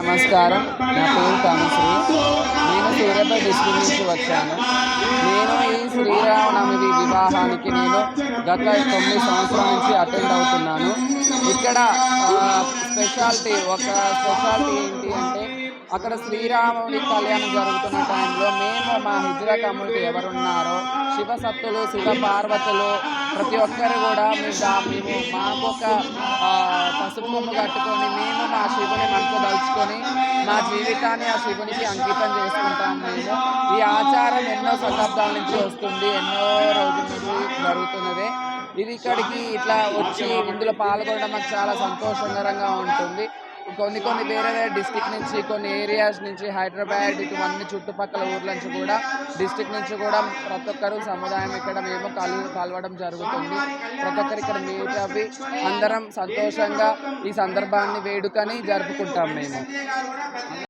నమస్కారం. నా పేరు కామశ్రీ నేను సూర్యాపేట డిస్ట్రిక్ట్ నుంచి వచ్చాను. నేను ఈ శ్రీరామనవమి వివాహానికి నేను గత తొమ్మిది సంవత్సరాల నుంచి అటెండ్ అవుతున్నాను. ఇక్కడ స్పెషాలిటీ ఒక స్పెషాలిటీ ఏంటి అంటే అక్కడ శ్రీరాముడి కళ్యాణం జరుగుతున్న టైంలో మేము మా హిజ్రా కమ్యూనిటీ ఎవరున్నారో శివసత్తులు శివ పార్వతులు ప్రతి ఒక్కరు కూడా మేము మాకొక మేము మాకు ఒక పసుపు కట్టుకొని మేము మా చేసుకొని మా జీవితాన్ని ఆ శివునికి అంకితం చేసుకుంటాం మేము ఈ ఆచారం ఎన్నో శతాబ్దాల నుంచి వస్తుంది ఎన్నో రోజుల నుంచి జరుగుతున్నదే. ఇది ఇక్కడికి ఇట్లా వచ్చి ఇందులో పాల్గొనడం మాకు చాలా సంతోషకరంగా ఉంటుంది. కొన్ని కొన్ని వేరే వేరే డిస్టిక్ నుంచి కొన్ని ఏరియాస్ నుంచి హైదరాబాద్ ఇవన్నీ చుట్టుపక్కల ఊర్ల నుంచి కూడా డిస్టిక్ నుంచి కూడా ప్రతి ఒక్కరు సముదాయం ఇక్కడ మేము కలు కలవడం జరుగుతుంది. ప్రతి ఒక్కరు ఇక్కడ మీట్ అవి అందరం సంతోషంగా ఈ సందర్భాన్ని వేడుకని జరుపుకుంటాం మేము.